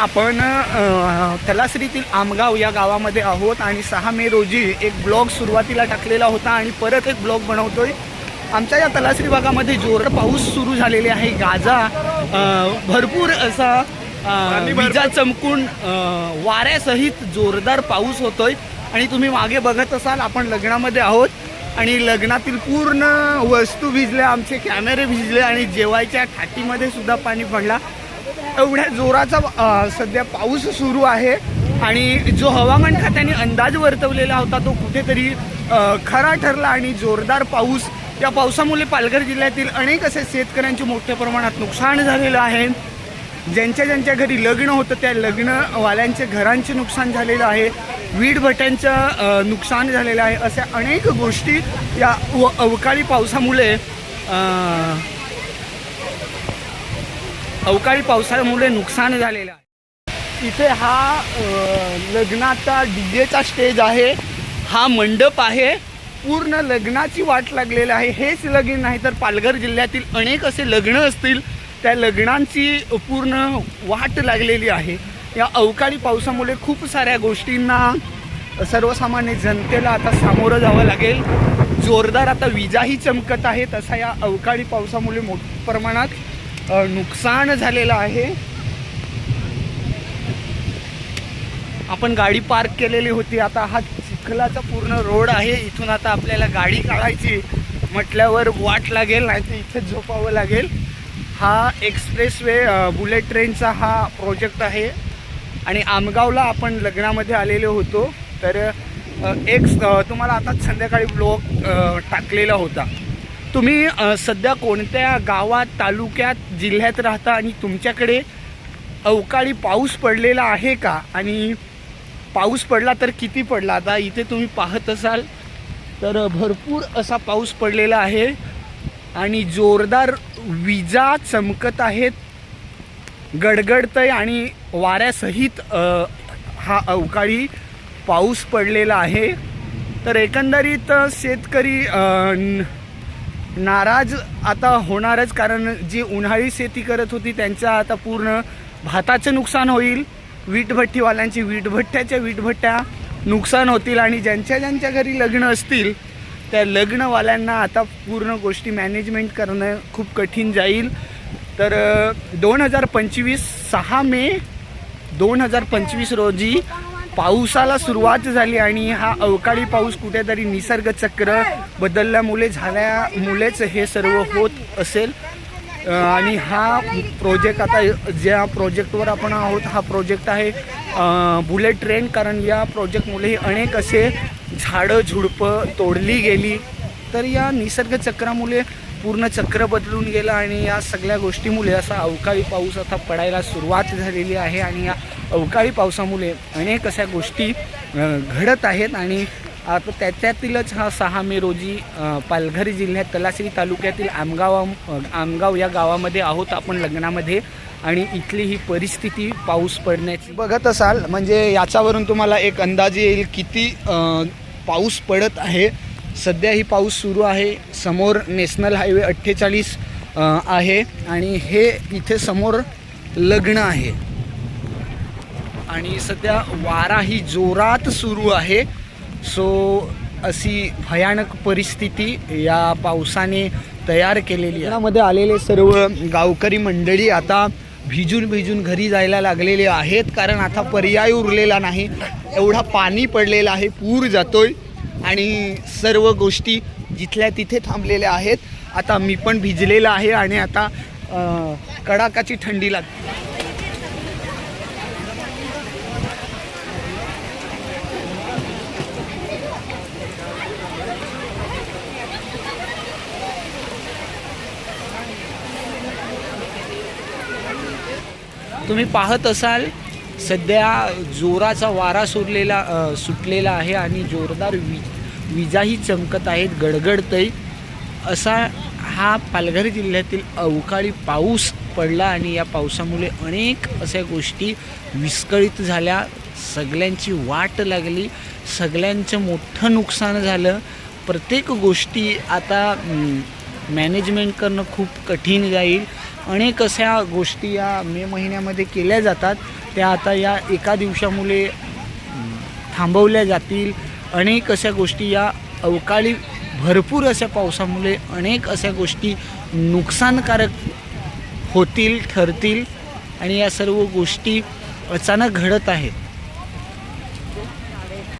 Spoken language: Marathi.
आपण तलासरीतील आमगाव या गावामध्ये आहोत आणि सहा मे रोजी एक ब्लॉग सुरुवातीला टाकलेला होता आणि परत एक ब्लॉग बनवतोय. आमच्या या तलासरी भागामध्ये जोर पाऊस सुरू झालेले आहे. गाजा भरपूर असा विजा चमकून वाऱ्यासहित जोरदार पाऊस होतोय. आणि तुम्ही मागे बघत असाल आपण लग्नामध्ये आहोत. आणि लग्नातील पूर्ण वस्तू भिजल्या आमचे कॅमेरे भिजले आणि जेवायच्या थाटीमध्ये सुद्धा पाणी पडला. एवढ्या जोराचा सध्या पाऊस सुरू आहे. आणि जो हवामान खात्याने अंदाज वर्तवलेला होता तो कुठेतरी खरा ठरला आणि जोरदार पाऊस. या पावसामुळे पालघर जिल्ह्यातील अनेक असे शेतकऱ्यांचे मोठ्या प्रमाणात नुकसान झालेलं आहे. ज्यांच्या ज्यांच्या घरी लग्न होतं त्या लग्नवाल्यांचे घरांचे नुकसान झालेलं आहे. वीटभट्यांचं नुकसान झालेलं आहे. अशा अनेक गोष्टी या व- अवकाळी पावसामुळे अवकाळी पावसामुळे नुकसान झालेलं आहे. इथे हा अ, लग्नाचा डीजेचा स्टेज आहे. हा मंडप आहे. पूर्ण लग्नाची वाट लागलेली आहे. हेच लग्न नाही तर पालघर जिल्ह्यातील अनेक असे लग्न असतील. त्या लग्नांची पूर्ण वाट लागलेली आहे. या अवकाळी पावसामुळे खूप साऱ्या गोष्टींना सर्वसामान्य जनतेला आता सामोरं जावं लागेल. जोरदार आता विजाही चमकत आहे. तसा या अवकाळी पावसामुळे मोठ्या प्रमाणात नुकसान झालेलं आहे. आपण गाडी पार्क केलेली होती. आता हा चिखलाचा पूर्ण रोड आहे. इथून आता आपल्याला गाडी काढायची म्हटल्यावर वाट लागेल नाही तर इथेच झोपावं लागेल. हा एक्सप्रेस वे बुलेट ट्रेनचा हा प्रोजेक्ट आहे. आणि आमगावला आपण लग्नामध्ये आलेलो होतो. तर एक तुम्हाला आता संध्याकाळी ब्लॉग टाकलेला होता. तुम्ही सध्या कोणत्या गावात तालुक्यात जिल्ह्यात राहता आणि तुमच्याकडे अवकाळी पाऊस पडलेला आहे का? आणि पाऊस पडला तर किती पडला? आता इथे तुम्ही पाहत असाल तर भरपूर असा पाऊस पडलेला आहे आणि जोरदार विजा चमकत आहेत. गडगडत आहे आणि वाऱ्यासहित हा अवकाळी पाऊस पडलेला आहे. तर एकंदरीत शेतकरी नाराज आता होणारच कारण जी उन्हाळी शेती करत होती त्यांच्या आता पूर्ण भाताचं नुकसान होईल. वीटभट्टीवाल्यांची वीटभट्ट्याच्या वीटभट्ट्या नुकसान होतील आणि ज्यांच्या ज्यांच्या घरी लग्न असतील त्या लग्नवाल्यांना आता पूर्ण गोष्टी मॅनेजमेंट करणं खूप कठीण जाईल. तर दोन हजार पंचवीस सहा मे दोन हजार पंचवीस रोजी पावसाला सुरुवात झाली आणि हा अवकाळी पाऊस कुठेतरी निसर्ग चक्र बदलल्यामुळे झाल्यामुळेच हे सर्व होत असेल. आणि हा प्रोजेक्ट आता ज्या प्रोजेक्टवर आपण आहोत हा प्रोजेक्ट आहे बुलेट ट्रेन कारण या प्रोजेक्टमुळे अनेक असे झाडं झुडपं तोडली गेली. तर या निसर्ग चक्रामुळे पूर्ण चक्र बदलून गेलं आणि या सगळ्या गोष्टीमुळे असा अवकाळी पाऊस आता पडायला सुरुवात झालेली आहे. आणि या अवकाळी पावसामुळे अनेक अशा गोष्टी घडत आहेत आणि आता त्याच्यातीलच हा सहा मे रोजी पालघर जिल्ह्यात तलासरी तालुक्यातील आमगाव आमगाव या गावामध्ये आहोत आपण लग्नामध्ये आणि इथली ही परिस्थिती पाऊस पडण्याची. बघत असाल म्हणजे याच्यावरून तुम्हाला एक अंदाज येईल किती पाऊस पडत आहे. सध्या ही पाऊस सुरू आहे समोर नॅशनल हायवे अठ्ठेचाळीस आहे आणि हे इथे समोर लग्न आहे. आणि सध्या वारा ही जोरात सुरू आहे. सो अशी भयानक परिस्थिती या पावसाने तयार केलेली यामध्ये आलेले सर्व गावकरी मंडळी आता भिजून भिजून घरी जायला लागलेले आहेत. कारण आता पर्याय उरलेला नाही. एवढा पाणी पडलेला आहे पूर जातोय. आणि सर्व गोष्टी जिथल्या तिथे थांबलेल्या आहेत. आता मी पण भिजलेला आहे आणि आता कडाकाची थंडी लागते. तुम्ही पाहत असाल सध्या जोराचा वारा सुरलेला सुटलेला आहे आणि जोरदार वि विजाही चमकत आहेत गडगडतही असा हा पालघर जिल्ह्यातील अवकाळी पाऊस पडला आणि या पावसामुळे अनेक अशा गोष्टी विस्कळीत झाल्या. सगळ्यांची वाट लागली सगळ्यांचं मोठं नुकसान झालं. प्रत्येक गोष्टी आता मॅनेजमेंट करणं खूप कठीण जाईल. अनेक अशा गोष्टी या मे महिन्यामध्ये केल्या जातात. त्या आता या एका दिवसामुळे थांबवल्या जातील. अनेक अशा गोष्टी या अवकाळी भरपूर अशा पावसामुळे अनेक अशा गोष्टी नुकसानकारक होतील ठरतील. आणि या सर्व गोष्टी अचानक घडत आहेत.